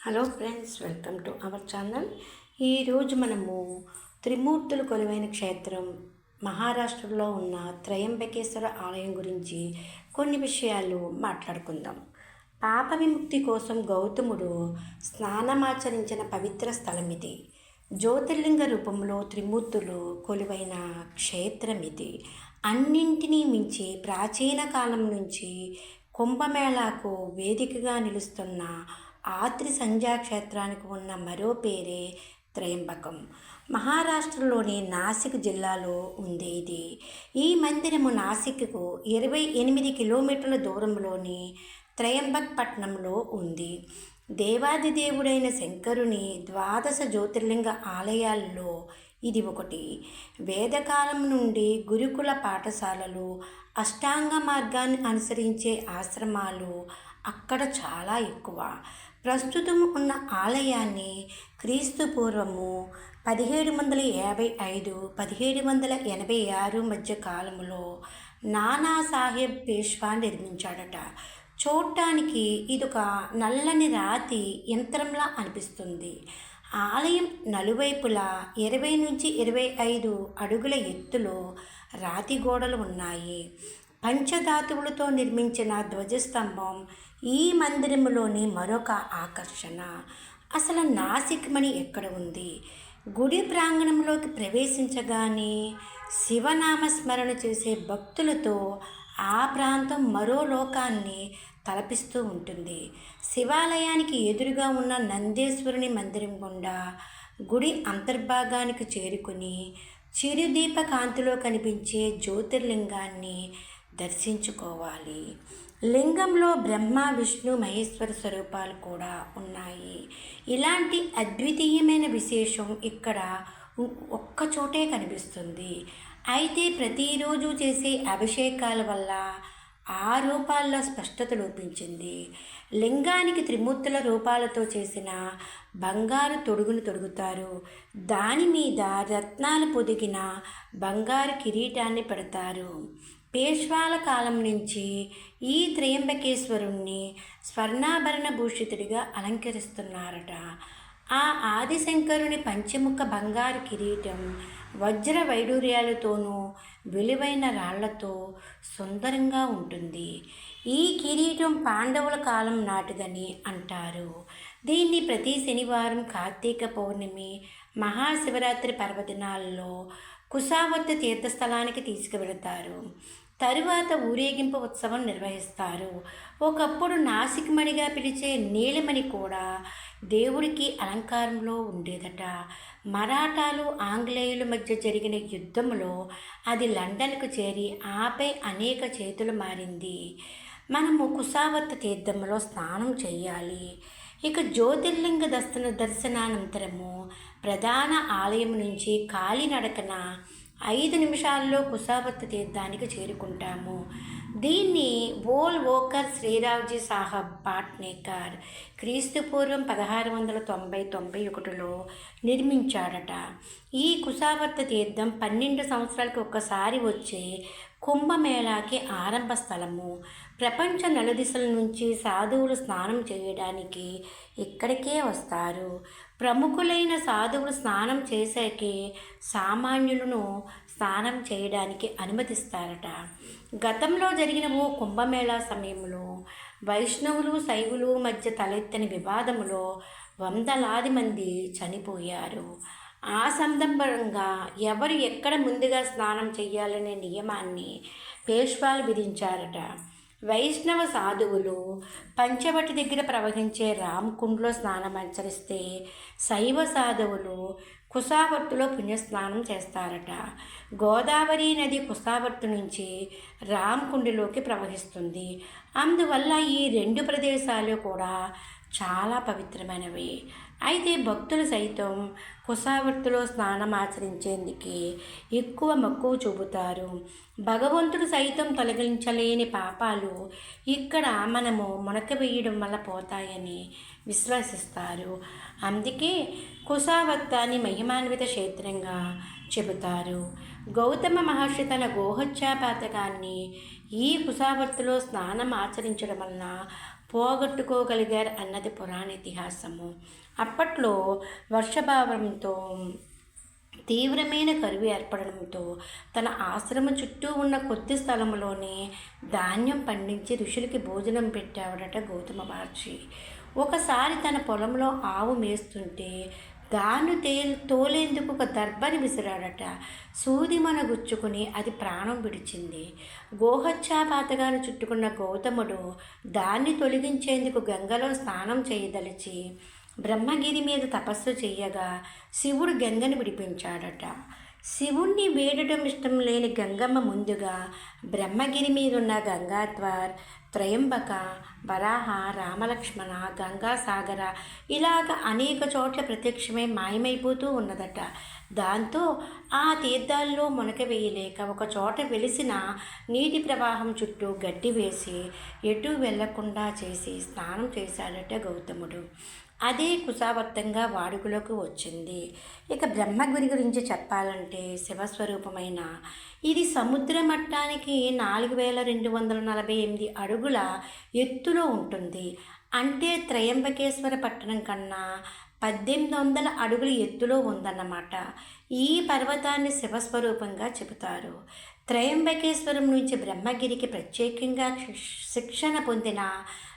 Hello friends welcome to our channel. ఈరోజు మనము త్రిమూర్తులు కొలువైన క్షేత్రం మహారాష్ట్రలో ఉన్న త్రయంబకేశ్వర ఆలయం గురించి కొన్ని విషయాలు మాట్లాడుకుందాం. పాప విముక్తి కోసం గౌతముడు స్నానమాచరించిన పవిత్ర స్థలం ఇది జ్యోతిర్లింగ రూపంలో త్రిమూర్తులు కొలువైన క్షేత్రం ఇది అన్నింటినీ మించి ప్రాచీన కాలం నుంచి కుంభమేళాకు వేదికగా నిలుస్తున్న ఆత్రి సంధ్యా క్షేత్రానికి ఉన్న మరో పేరే త్రయంబకం. మహారాష్ట్రలోని నాసిక్ జిల్లాలో ఉంది ఇది ఈ మందిరము నాసిక్కు ఇరవై ఎనిమిది కిలోమీటర్ల దూరంలోని త్రయంబక్ పట్టణంలో ఉంది. దేవాది దేవుడైన శంకరుని ద్వాదశ జ్యోతిర్లింగ ఆలయాల్లో ఇది ఒకటి. వేదకాలం నుండి గురుకుల పాఠశాలలు అష్టాంగ మార్గాన్ని అనుసరించే ఆశ్రమాలు అక్కడ చాలా ఎక్కువ. ప్రస్తుతం ఉన్న ఆలయాన్ని క్రీస్తు పూర్వము పదిహేడు వందల యాభై ఐదు పదిహేడు వందల ఎనభై ఆరు మధ్య కాలంలో నానా సాహెబ్ పేష్వా నిర్మించాడట. చూడటానికి ఇదొక నల్లని రాతి యంత్రంలా అనిపిస్తుంది. ఆలయం నలువైపులా ఇరవై నుంచి ఇరవై ఐదు అడుగుల ఎత్తులో రాతి గోడలు ఉన్నాయి. పంచధాతువులతో నిర్మించిన ధ్వజస్తంభం ఈ మందిరంలోని మరొక ఆకర్షణ. అసలు నాసిక్మణి ఎక్కడ ఉంది? గుడి ప్రాంగణంలోకి ప్రవేశించగానే శివనామస్మరణ చేసే భక్తులతో ఆ ప్రాంతం మరో లోకాన్ని తలపిస్తూ ఉంటుంది. శివాలయానికి ఎదురుగా ఉన్న నందేశ్వరుని మందిరం గుండా గుడి అంతర్భాగానికి చేరుకుని చిరుదీప కాంతిలో కనిపించే జ్యోతిర్లింగాన్ని దర్శించుకోవాలి. లింగంలో బ్రహ్మ విష్ణు మహేశ్వర స్వరూపాలు కూడా ఉన్నాయి. ఇలాంటి అద్వితీయమైన విశేషం ఇక్కడ ఒక్కచోటే కనిపిస్తుంది. అయితే ప్రతిరోజు చేసే అభిషేకాల వల్ల ఆ రూపాల్లో స్పష్టత లోపించింది. లింగానికి త్రిమూర్తుల రూపాలతో చేసిన బంగారు తొడుగును తొడుగుతారు. దాని మీద రత్నాలు పొదిగిన బంగారు కిరీటాన్ని పెడతారు. పేష్వాల కాలం నుంచి ఈ త్రయంబకేశ్వరుణ్ణి స్వర్ణాభరణ భూషితుడిగా అలంకరిస్తున్నారట. ఆ ఆదిశంకరుని పంచముఖ బంగారు కిరీటం వజ్ర వైడూర్యాలతోనూ విలువైన రాళ్ళతో సుందరంగా ఉంటుంది. ఈ కిరీటం పాండవుల కాలం నాటిదని అంటారు. దీన్ని ప్రతి శనివారం కార్తీక పౌర్ణమి మహాశివరాత్రి పర్వదినాల్లో కుశావర్తి తీర్థస్థలానికి తీసుకువెళతారు. తరువాత ఊరేగింపు ఉత్సవం నిర్వహిస్తారు. ఒకప్పుడు నాసిక్మణిగా పిలిచే నీలమణి కూడా దేవుడికి అలంకారంలో ఉండేదట. మరాఠాలు ఆంగ్లేయుల మధ్య జరిగిన యుద్ధంలో అది లండన్కు చేరి ఆపై అనేక చేతులు మారింది. మనము కుశావర్త తీర్థంలో స్నానం చేయాలి. ఇక జ్యోతిర్లింగ దర్శన దర్శనానంతరము ప్రధాన ఆలయం నుంచి కాలినడకన ఐదు నిమిషాల్లో కుసావత్ తీర్థానికి చేరుకుంటాము. దీన్ని బోల్ ఓకర్ శ్రీరావ్జీ సాహబ్ పాట్నేకర్ క్రీస్తుపూర్వం పదహారు వందల తొంభై తొంభై ఒకటిలో నిర్మించాడట. ఈ కుసావర్త తీర్థం పన్నెండు సంవత్సరాలకు ఒక్కసారి వచ్చే కుంభమేళాకి ఆరంభ స్థలము. ప్రపంచ నలుదిశల నుంచి సాధువులు స్నానం చేయడానికి ఇక్కడికే వస్తారు. ప్రముఖులైన సాధువులు స్నానం చేశాకే సామాన్యులను స్నానం చేయడానికి అనుమతిస్తారట. గతంలో జరిగిన ఓ కుంభమేళా సమయంలో వైష్ణవులు శైవులు మధ్య తలెత్తని వివాదములో వందలాది మంది చనిపోయారు. ఆ సందర్భంగా ఎవరు ఎక్కడ ముందుగా స్నానం చేయాలనే నియమాన్ని పేష్వాలు విధించారట. వైష్ణవ సాధువులు పంచవటి దగ్గర ప్రవహించే రామకుండ్లో స్నానం ఆచరిస్తే శైవ సాధువులు కుసావర్తులో పుణ్యస్నానం చేస్తారట. గోదావరి నది కుసావర్తు నుంచి రామకుండిలోకి ప్రవహిస్తుంది. అందువల్ల ఈ రెండు ప్రదేశాలు కూడా చాలా పవిత్రమైనవి. అయితే భక్తులు సైతం కుసావృత్తిలో స్నానం ఆచరించేందుకు ఎక్కువ మక్కువ చూపుతారు. భగవంతుడు సైతం తొలగించలేని పాపాలు ఇక్కడ మనము మునక వేయడం వల్ల పోతాయని విశ్వసిస్తారు. అందుకే కుసావర్తాన్ని మహిమాన్విత క్షేత్రంగా చెబుతారు. గౌతమ మహర్షి తన గోహత్యా పాతకాన్ని ఈ కుసావత్తులో స్నానం ఆచరించడం వలన పోగొట్టుకోగలిగారు అన్నది పురాణ ఇతిహాసము. అప్పట్లో వర్షభావంతో తీవ్రమైన కరువు ఏర్పడడంతో తన ఆశ్రమం చుట్టూ ఉన్న కొద్ది స్థలంలోనే ధాన్యం పండించి ఋషులకి భోజనం పెట్టావడట గౌతమ మహర్షి. ఒకసారి తన పొలంలో ఆవు మేస్తుంటే దాన్ని తే తోలేందుకు ఒక దర్భని విసిరాడట. సూది మన గుచ్చుకుని అది ప్రాణం విడిచింది. గోహత్యాపాతగాను చుట్టుకున్న గౌతముడు దాన్ని తొలగించేందుకు గంగలో స్నానం చేయదలిచి బ్రహ్మగిరి మీద తపస్సు చేయగా శివుడు గంగని విడిపించాడట. శివుణ్ణి వేడటం ఇష్టం లేని గంగమ్మ ముందుగా బ్రహ్మగిరి మీదున్న గంగాద్వార్ త్రయంబక వరాహ రామలక్ష్మణ గంగాసాగర ఇలాగ అనేక చోట్ల ప్రత్యక్షమై మాయమైపోతూ ఉన్నదట. దాంతో ఆ తీర్థాల్లో మునక వేయలేక ఒక చోట వెలిసిన నీటి ప్రవాహం చుట్టూ గడ్డి వేసి ఎటు వెళ్ళకుండా చేసి స్నానం చేశాడట గౌతముడు. అదే కుశావర్తంగా వాడుకలోకి వచ్చింది. ఇక బ్రహ్మగురి గురించి చెప్పాలంటే శివస్వరూపమైన ఇది సముద్ర మట్టానికి నాలుగు వేల రెండు వందల నలభై ఎనిమిది అడుగుల ఎత్తులో ఉంటుంది. అంటే త్రయంబకేశ్వర పట్టణం కన్నా పద్దెనిమిది వందల అడుగుల ఎత్తులో ఉందన్నమాట. ఈ పర్వతాన్ని శివస్వరూపంగా చెబుతారు. త్రయంబకేశ్వరం నుంచి బ్రహ్మగిరికి ప్రత్యేకంగా శిక్షణ పొందిన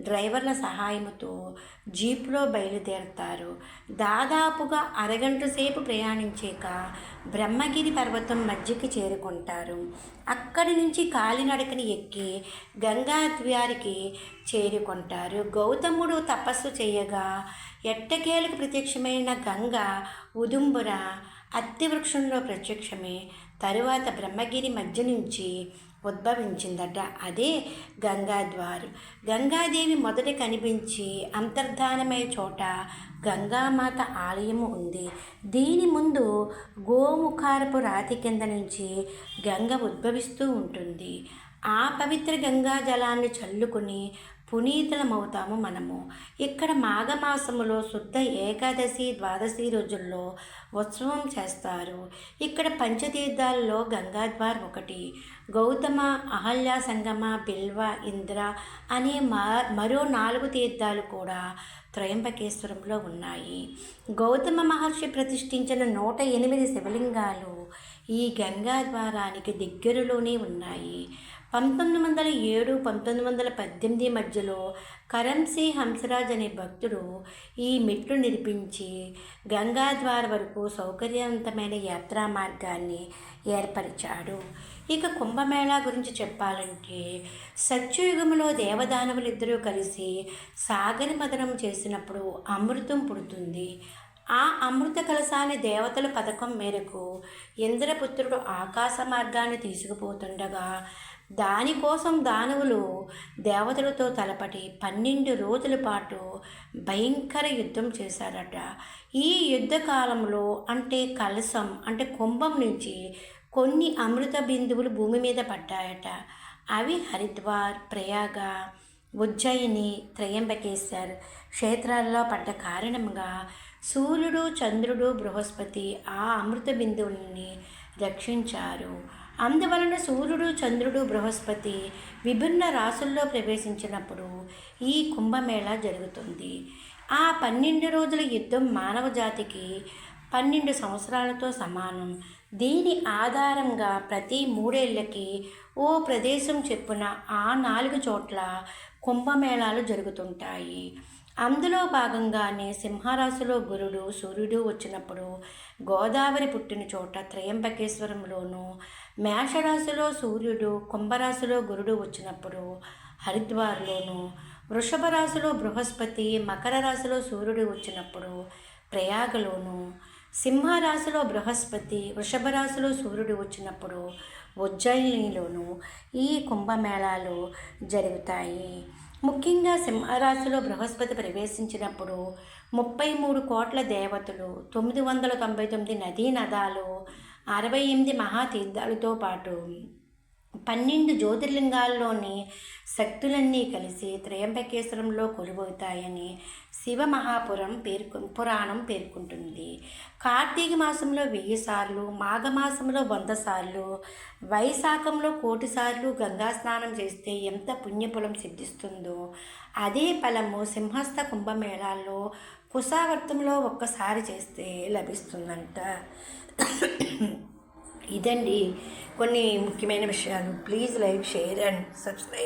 డ్రైవర్ల సహాయంతో జీప్లో బయలుదేరుతారు. దాదాపుగా అరగంట సేపు ప్రయాణించాక బ్రహ్మగిరి పర్వతం మధ్యకి చేరుకుంటారు. అక్కడి నుంచి కాలినడకని ఎక్కి గంగాద్వారికి చేరుకుంటారు. గౌతముడు తపస్సు చేయగా ఎట్టకేలకు ప్రత్యక్షమైన గంగ ఉదుంబుర అత్తి వృక్షంలో ప్రత్యక్షమే. తరువాత బ్రహ్మగిరి మధ్య నుంచి ఉద్భవించిందట. అదే గంగాద్వారు. గంగాదేవి మొదట కనిపించి అంతర్ధానమయ్యే చోట గంగామాత ఆలయము ఉంది. దీని ముందు గోముఖారపు రాతి కింద నుంచి గంగ ఉద్భవిస్తూ ఉంటుంది. ఆ పవిత్ర గంగా జలాన్ని చల్లుకుని పునీతులమవుతాము మనము. ఇక్కడ మాఘమాసములో శుద్ధ ఏకాదశి ద్వాదశి రోజుల్లో ఉత్సవం చేస్తారు. ఇక్కడ పంచతీర్థాల్లో గంగాద్వార్ ఒకటి గౌతమ అహల్య సంగమ బిల్వ ఇంద్ర అనే మరో నాలుగు తీర్థాలు కూడా త్రయంబకేశ్వరంలో ఉన్నాయి. గౌతమ మహర్షి ప్రతిష్ఠించిన నూట ఎనిమిది శివలింగాలు ఈ గంగా ద్వారానికి దగ్గరలోనే ఉన్నాయి. పంతొమ్మిది వందల ఏడు పంతొమ్మిది వందల పద్దెనిమిది మధ్యలో కరంసీ హంసరాజ్ అనే భక్తుడు ఈ మెట్లు నిర్మించి గంగాద్వార వరకు సౌకర్యవంతమైన యాత్రా మార్గాన్ని ఏర్పరిచాడు. ఇక కుంభమేళా గురించి చెప్పాలంటే సత్యయుగంలో దేవదానవులు ఇద్దరూ కలిసి సాగరి మదనం చేసినప్పుడు అమృతం పుడుతుంది. ఆ అమృత కలశాన్ని దేవతల పథకం మేరకు ఇంద్రపుత్రుడు ఆకాశ మార్గాన్ని తీసుకుపోతుండగా దానికోసం దానవులు దేవతలతో తలపటి పన్నెండు రోజుల పాటు భయంకర యుద్ధం చేశారట. ఈ యుద్ధ కాలంలో అంటే కలసం అంటే కుంభం నుంచి కొన్ని అమృత బిందువులు భూమి మీద పడ్డాయట. అవి హరిద్వార్ ప్రయాగ ఉజ్జయిని త్రయంబకేశ్వర్ క్షేత్రాల్లో పడ్డ కారణంగా సూర్యుడు చంద్రుడు బృహస్పతి ఆ అమృత బిందువుల్ని రక్షించారు. అందువలన సూర్యుడు చంద్రుడు బృహస్పతి విభిన్న రాసుల్లో ప్రవేశించినప్పుడు ఈ కుంభమేళ జరుగుతుంది. ఆ పన్నెండు రోజుల యుద్ధం మానవ జాతికి పన్నెండు సంవత్సరాలతో సమానం. దీని ఆధారంగా ప్రతి మూడేళ్ళకి ఓ ప్రదేశం చెప్పున ఆ నాలుగు చోట్ల కుంభమేళాలు జరుగుతుంటాయి. అందులో భాగంగానే సింహరాశిలో గురుడు సూర్యుడు వచ్చినప్పుడు గోదావరి పుట్టిన చోట త్రయంబకేశ్వరంలోను మేషరాశిలో సూర్యుడు కుంభరాశిలో గురుడు వచ్చినప్పుడు హరిద్వార్లోను వృషభ రాశిలో బృహస్పతి మకర రాశిలో సూర్యుడు వచ్చినప్పుడు ప్రయాగలోను సింహరాశిలో బృహస్పతి వృషభ రాశిలో సూర్యుడు వచ్చినప్పుడు ఉజ్జయినిలోను ఈ కుంభమేళాలు జరుగుతాయి. ముఖ్యంగా సింహరాశిలో బృహస్పతి ప్రవేశించినప్పుడు ముప్పై మూడు కోట్ల దేవతలు తొమ్మిది వందల తొంభై తొమ్మిది నదీ నదాలు అరవై ఎనిమిది మహాతీర్థాలతో పాటు పన్నెండు జ్యోతిర్లింగాల్లోని శక్తులన్నీ కలిసి త్రయంబకేశ్వరంలో కొలువవుతాయని శివ మహాపురం పేర్కొ పురాణం పేర్కొంటుంది. కార్తీక మాసంలో వెయ్యి సార్లు మాఘమాసంలో వంద సార్లు వైశాఖంలో కోటి సార్లు గంగా స్నానం చేస్తే ఎంత పుణ్యఫలం సిద్ధిస్తుందో అదే ఫలము సింహస్థ కుంభమేళాల్లో కుశావర్తంలో ఒక్కసారి చేస్తే లభిస్తుందంట. ఇదండి కొన్ని ముఖ్యమైన విషయాలు. Please like share and subscribe.